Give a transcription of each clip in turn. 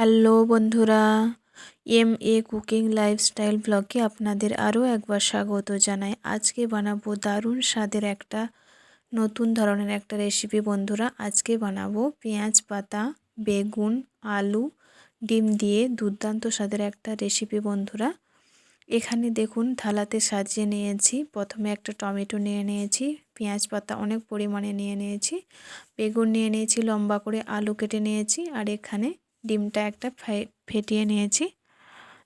Hello বন্ধুরা, M A cooking lifestyle ব্লগে আপনাদের আরও একবার স্বাগত জানাই। আজকে বানাবো দারুণ স্বাদের একটা, নতুন ধরনের একটা রেসিপি বন্ধুরা। আজকে বানাবো পেঁয়াজ, পাতা, বেগুন, আলু, ডিম দিয়ে দুর্দান্ত স্বাদের একটা রেসিপি বন্ধুরা। এখানে দেখুন থালাতে সাজিয়ে নিয়েছি, প্রথমে একটা টমেটো নিয়ে নিয়েছি, পেঁয়াজ, পাতা অনেক পরিমাণে নিয়ে নিয়েছি, বেগুন নিয়ে নিয়েছি, লম্বা করে আলু কেটে নিয়েছি, আর এখানে ডিমটা একটা ফেটিয়ে নিয়েছি।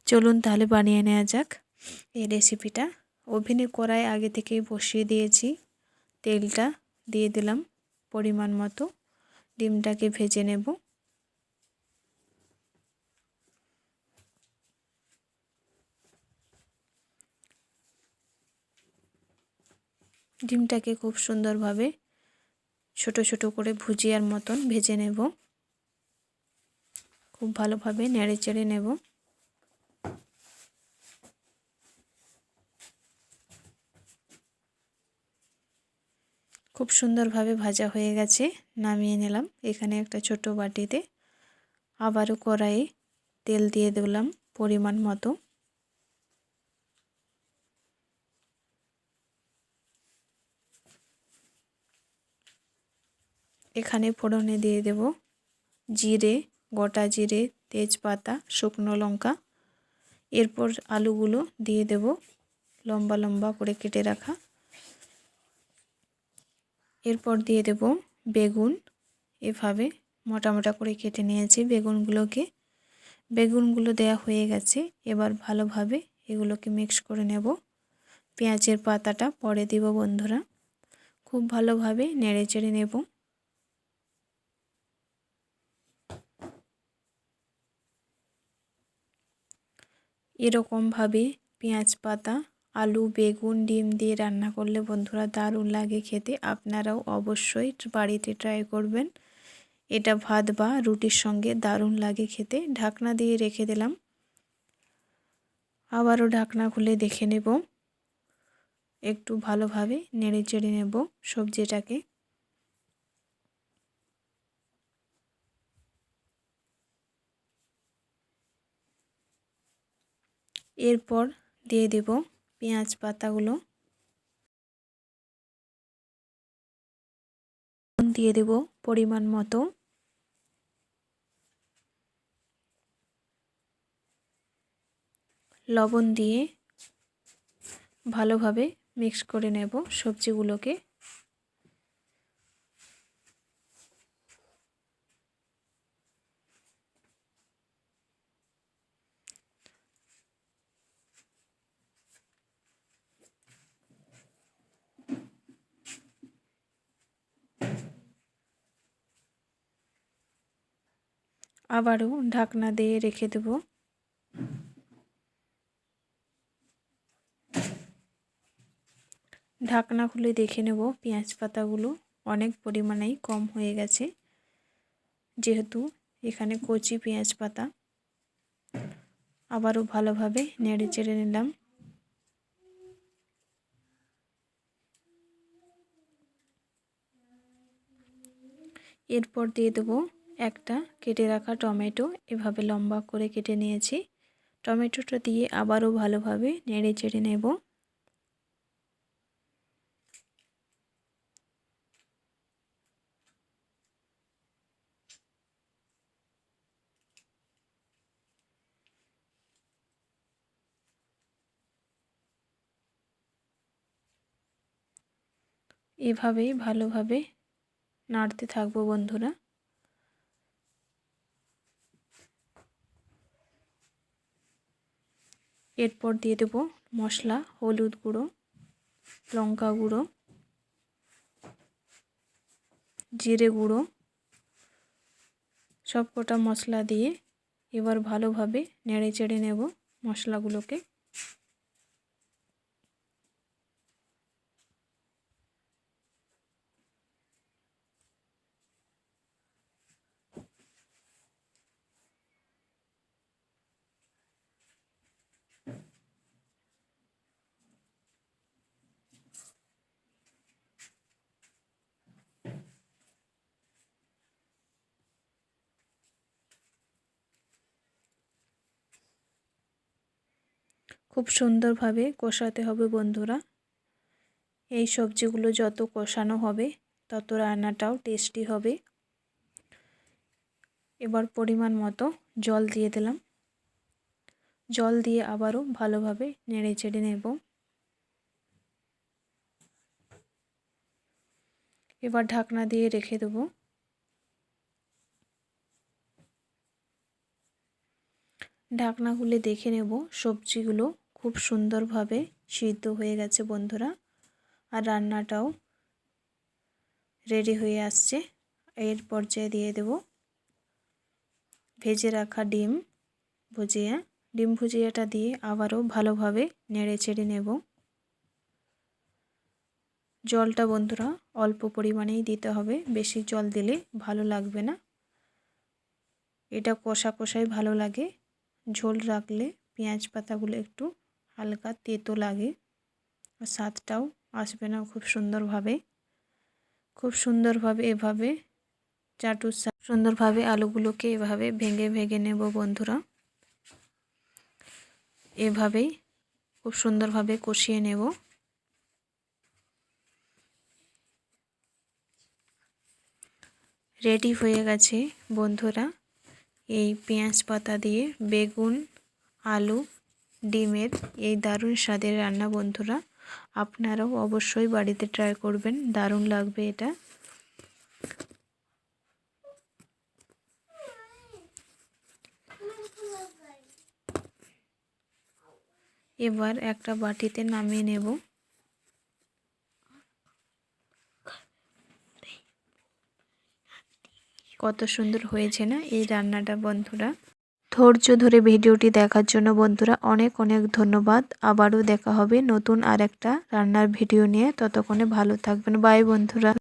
চলুন তাহলে বানিয়ে নেওয়া যাক এই রেসিপিটা ওভেনে কড়াই আগে থেকেই বসিয়ে দিয়েছি। তেলটা দিয়ে দিলাম পরিমাণ মতো। ডিমটাকে ভেজে নেব। ডিমটাকে খুব সুন্দরভাবে ছোট ছোট করে ভুজিয়ার মতন ভেজে নেব। খুব ভালোভাবে নেড়ে চেড়ে নেব। খুব সুন্দরভাবে ভাজা হয়ে গেছে, নামিয়ে নিলাম। এখানে একটা ছোট বাটিতে আবারও কড়াইয়ে তেল দিয়ে দিলাম পরিমাণ মতো। এখানে ফোড়নে দিয়ে দেব জিরে গোটা জিরে, তেজপাতা, শুকনো লঙ্কা। এরপর আলুগুলো দিয়ে দেব লম্বা লম্বা করে কেটে রাখা। এরপর দিয়ে দেব বেগুন। এভাবে মোটা মোটা করে কেটে নিয়েছি বেগুনগুলোকে। বেগুনগুলো দেয়া হয়ে গেছে, এবার ভালোভাবে এগুলোকে মিক্স করে নেব। পেঁয়াজের পাতাটা পরে দিব বন্ধুরা। খুব ভালোভাবে নেড়ে চেড়ে নেব। এরকমভাবে পেঁয়াজ পাতা, আলু, বেগুন, ডিম দিয়ে রান্না করলে বন্ধুরা দারুণ লাগে খেতে। আপনারাও অবশ্যই বাড়িতে ট্রাই করবেন। এটা ভাত বা রুটির সঙ্গে দারুণ লাগে খেতে। ঢাকনা দিয়ে রেখে দিলাম। আবারও ঢাকনা খুলে দেখে নেব। একটু ভালোভাবে নেড়ে চেড়ে নেব সবজিটাকে। এরপর দিয়ে দেব পেঁয়াজ পাতাগুলো। দিয়ে দেব পরিমাণ মতো। লবণ দিয়ে ভালোভাবে মিক্স করে নেব সবজিগুলোকে। আবারও ঢাকনা দিয়ে রেখে দেব। ঢাকনা খুলে দেখে নেব পেঁয়াজ পাতাগুলো অনেক পরিমাণেই কম হয়ে গেছে, যেহেতু এখানে কচি পেঁয়াজ পাতা। আবারও ভালোভাবে নেড়ে চেড়ে নিলাম। এরপর দিয়ে দেবো একটা কেটে রাখা টমেটো এভাবে লম্বা করে কেটে নিয়েছি। টমেটোটা দিয়ে আবারও ভালোভাবে নেড়ে চেড়ে নেব। এভাবেই ভালোভাবে নাড়তে থাকব বন্ধুরা। এরপর দিয়ে দেব মশলা, হলুদ গুঁড়ো, লঙ্কা গুঁড়ো, জিরে গুঁড়ো সব কটা মশলা দিয়ে এবার ভালোভাবে নেড়ে চেড়ে নেব মশলাগুলোকে। খুব সুন্দরভাবে কষাতে হবে বন্ধুরা। এই সবজিগুলো যত কষানো হবে, তত রান্নাটাও টেস্টি হবে। এবার পরিমাণ মতো জল দিয়ে দিলাম। জল দিয়ে আবারও ভালোভাবে নেড়ে চেড়ে নেব। এবার ঢাকনা দিয়ে রেখে দেব। ঢাকনা খুলে দেখে নেব সবজিগুলো খুব সুন্দরভাবে সিদ্ধ হয়ে গেছে বন্ধুরা। আর রান্নাটাও রেডি হয়ে আসছে। এর পর্যায়ে দিয়ে দেব ভেজে রাখা ডিম ভুজিয়া। ডিম ভুজিয়াটা দিয়ে আবারও ভালোভাবে নেড়ে চেড়ে নেব। জলটা বন্ধুরা অল্প পরিমাণেই দিতে হবে, বেশি জল দিলে ভালো লাগবে না। এটা কষা কষাই ভালো লাগে। ঝোল রাখলে পেঁয়াজ পাতাগুলো একটু হালকা তেতো লাগে। আর স্বাদটাও আসবে না খুব সুন্দরভাবে। খুব সুন্দরভাবে এভাবে চাটু সুন্দরভাবে আলুগুলোকে এভাবে ভেঙে ভেঙে নেব বন্ধুরা। এভাবেই খুব সুন্দরভাবে কষিয়ে নেব। রেডি হয়ে গেছে বন্ধুরা। এই পেঁয়াজ পাতা দিয়ে বেগুন, আলু ডিমের এই দারুণ স্বাদের রান্না, বন্ধুরা। আপনারাও অবশ্যই বাড়িতে ট্রাই করবেন। দারুণ লাগবে এটা। এবার একটা বাটিতে নামিয়ে নেব। কত সুন্দর হয়েছে না এই রান্নাটা, বন্ধুরা। ধৈর্য ধরে ভিডিওটি দেখার জন্য বন্ধুরা অনেক অনেক ধন্যবাদ। আবারও দেখা হবে নতুন আর একটা রান্নার ভিডিও নিয়ে। ততক্ষণে ভালো থাকবেন। বাই বন্ধুরা।